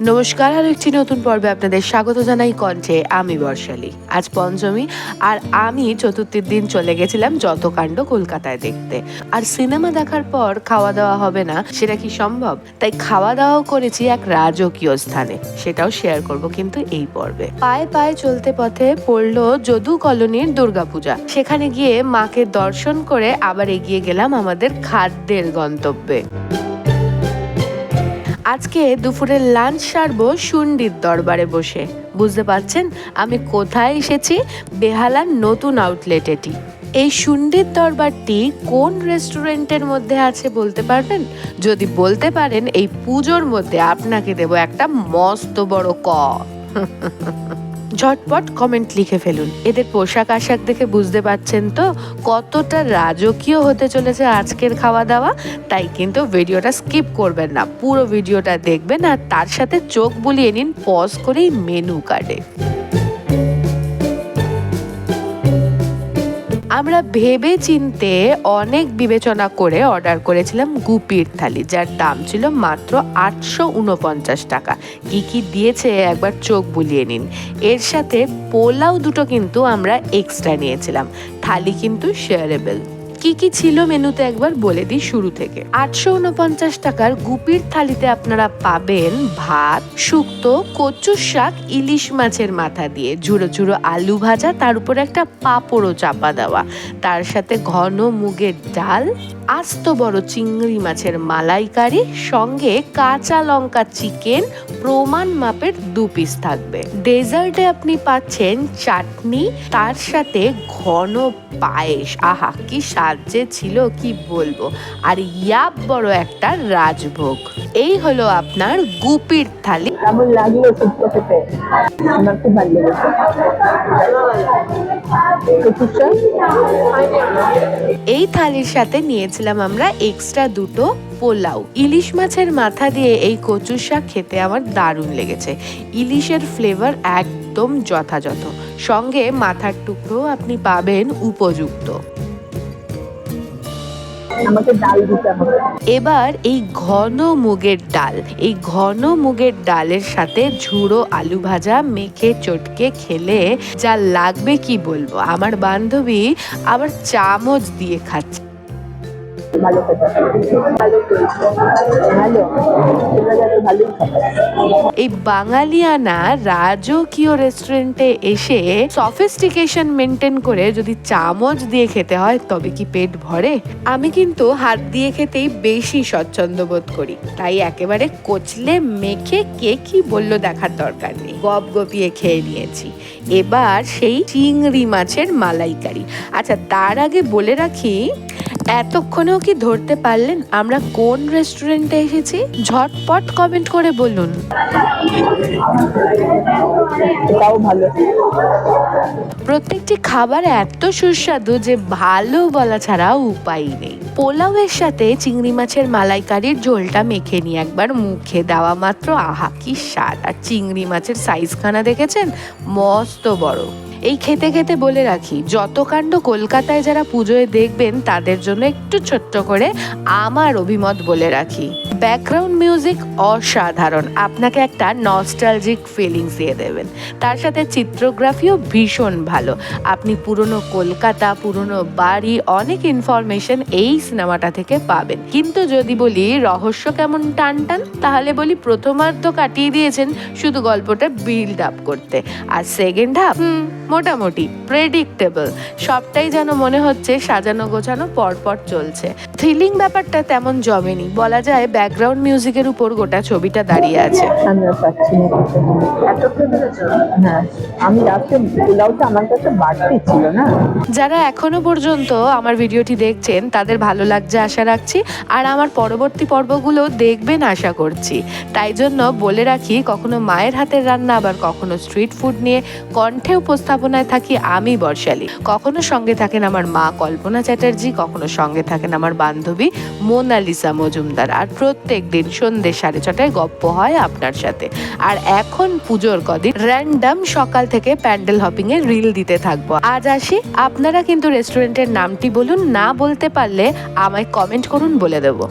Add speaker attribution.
Speaker 1: নমস্কার, আর একটি নতুন পর্বে আপনাদের স্বাগত জানাই কণ্ঠে। আমি বর্ষালী। আজ পঞ্চমী, আর আমি চতুর্থীর দিন চলে গেছিলাম যত কাণ্ড কলকাতায় দেখতে। আর সিনেমা দেখার পর খাওয়া দাওয়া হবে না, সেটা কি সম্ভব? তাই খাওয়া দাওয়াও করেছি এক রাজকীয় স্থানে। সেটাও শেয়ার করব কিন্তু এই পর্বে। পায়ে পায়ে চলতে পথে পড়ল যদু কলোনির দুর্গাপূজা। সেখানে গিয়ে মাকে দর্শন করে আবার এগিয়ে গেলাম আমাদের খাদ্যের গন্তব্যে। আজকে দুপুরের লাঞ্চ সারবো সুন্ডির দরবারে বসে। বুঝতে পারছেন? আমি কোথায় এসেছি? বেহালার নতুন আউটলেট এটি। এই সুন্ডির দরবারটি কোন রেস্টুরেন্টের মধ্যে আছে বলতে পারবেন? যদি বলতে পারেন, এই পুজোর মধ্যে আপনাকে দেব একটা মস্ত বড় ক। ঝটপট কমেন্ট লিখে ফেলুন। এদের পোশাক আশাক দেখে বুঝতে পারছেন তো কতটা রাজকীয় হতে চলেছে আজকের খাওয়া দাওয়া তাই কিন্তু ভিডিওটা স্কিপ করবেন না। পুরো ভিডিওটা দেখবেন আর তার সাথে চোখ বুলিয়ে নিন পজ করেই মেনু কার্ডে আমরা ভেবে চিনতে অনেক বিবেচনা করে অর্ডার করেছিলাম গুপির থালি, যার দাম ছিল মাত্র আটশো উনপঞ্চাশ টাকা। কি কি দিয়েছে একবার চোখ বুলিয়ে নিন। এর সাথে পোলাও দুটো কিন্তু আমরা এক্সট্রা নিয়েছিলাম। থালি কিন্তু শেয়ারেবল কি কি ছিল মেনুতে একবার বলে দিই শুরু থেকে। আটশো উনপঞ্চাশ টাকার গুপির থালিতে আপনারা পাবেন ভাত, শুক্তো, কচুর শাক, ইলিশ মাছের মাথা দিয়ে ঝুড়ো ঝুড়ো আলু ভাজা, তার উপর একটা পাঁপড়ও চাপা দেওয়া। তার সাথে ঘন মুগের ডাল আস্ত বড় চিংড়ি মাছের মালাইকারি, সঙ্গে কাঁচা লঙ্কা চিকেন, প্রমাণ মাপের দু পিস থাকবে। ডেজার্টে আপনি পাচ্ছেন চাটনি, তার সাথে ঘন পায়েস। আহা, কি সাহায্যে ছিল, কি বলব? আর ইয়াব বড় একটা রাজভোগ। এই হলো আপনার গুপির থালি।
Speaker 2: কেমন লাগল শুক্তো খেতে? আমার খুব ভালো লেগেছে।
Speaker 1: এই থালির সাথে নিয়েছিলাম আমরা এক্সট্রা দুটো পোলাও। ইলিশ মাছের মাথা দিয়ে এই কচুর শাক খেতে আমার দারুণ লেগেছে। ইলিশের ফ্লেভার একদম যথাযথ। সঙ্গে মাথার টুকরো আপনি পাবেন উপযুক্ত।
Speaker 2: আমাকে ডাল দিতে হবে।
Speaker 1: এবার এই ঘন মুগের ডাল, এই ঘন মুগের ডালের সাথে ঝুড়ো আলু ভাজা মেখে চটকে খেলে যা লাগবে কি বলব? আমার বান্ধবী আবার চামচ দিয়ে খাচ্ছে।
Speaker 2: ভালো ভালো ভালো।
Speaker 1: এই বাঙালিয়ানা রাজকীয় রেস্টুরেন্টে এসে সফিস্টিকেশন মেনটেন করে যদি চামচ দিয়ে খেতে হয়, তবে কি পেট ভরে? আমি কিন্তু হাত দিয়ে খেতেই বেশি স্বচ্ছন্দ বোধ করি। তাই একেবারে কচলে মেখে কে কি বলল দেখার দরকার নেই। গপ গপিয়ে খেয়ে নিয়েছি। এবার সেই চিংড়ি মাছের মালাইকারি। আচ্ছা তার আগে বলে রাখি এতক্ষণেও কি ধরতে পারলেন আমরা কোন রেস্টুরেন্টে এসেছি? ঝটপট কমেন্ট করে বলুন। প্রত্যেকটি খাবার এত সুস্বাদু যে ভালো বলা ছাড়া উপায় নেই। পোলাওয়ের সাথে চিংড়ি মাছের মালাইকারির ঝোলটা মেখে নিয়ে একবার মুখে দেওয়া মাত্র। আহা কি স্বাদ। আর চিংড়ি মাছের সাইজখানা দেখেছেন? মস্ত বড়। এই খেতে খেতে বলে রাখি, যত কাণ্ড কলকাতায় যারা পুজোয় দেখবেন, তাদের জন্য একটু ছোট্ট করে আমার অভিমত বলে রাখি। ব্যাকগ্রাউন্ড মিউজিক অসাধারণ। আপনাকে একটা নস্টালজিক ফিলিংস দিয়ে দেবেন। তার সাথে চিত্রগ্রাফিও ভীষণ ভালো। আপনি পুরনো কলকাতা, পুরনো বাড়ি, অনেক ইনফরমেশন এই সিনেমাটা থেকে পাবেন। কিন্তু যদি বলি, রহস্য কেমন টান টান তাহলে বলি প্রথমার্ধ কাটিয়ে দিয়েছেন শুধু গল্পটা বিল্ড আপ করতে। আর সেকেন্ড হাফ মোটামুটি প্রেডিক্টেবল সবটাই যেন মনে হচ্ছে সাজানো গোছানো পরপর চলছে। থ্রিলিং ব্যাপারটা তেমন জমেনি। বলা যায় ব্যাকগ্রাউন্ড মিউজিকের উপর গোটা ছবিটা দাঁড়িয়ে আছে।
Speaker 2: আমি। হ্যাঁ আমি রাত্রে পোলাওটা আমার কাছে বাড়তি ছিল না।
Speaker 1: যারা এখনও পর্যন্ত আমার ভিডিওটি দেখছেন তাদের ভালো লাগছে আশা রাখছি। আর আমার পরবর্তী পর্বগুলো দেখবেন আশা করছি। তাই জন্য বলে রাখি কখনো মায়ের হাতের রান্না আবার কখনো স্ট্রিট ফুড নিয়ে কণ্ঠে উপস্থাপনায় থাকি আমি বর্ষালী। কখনো সঙ্গে থাকেন আমার মা কল্পনা চ্যাটার্জি, কখনো সঙ্গে থাকেন আমার বান্ধবী মোনালিসা মজুমদার। আর প্রত্যেক দিন সন্ধ্যে সাড়ে ছটায় গপ্প হয় আপনার সাথে। আর এখন পুজোর কদিন র্যান্ডাম সকাল থেকে প্যান্ডেল হপিং এর রিল দিতে থাকব। আজ আসি, আপনারা কিন্তু রেস্টুরেন্টের নামটি বলুন, না বলতে পারলে আমায় কমেন্ট করুন বলে দেবো।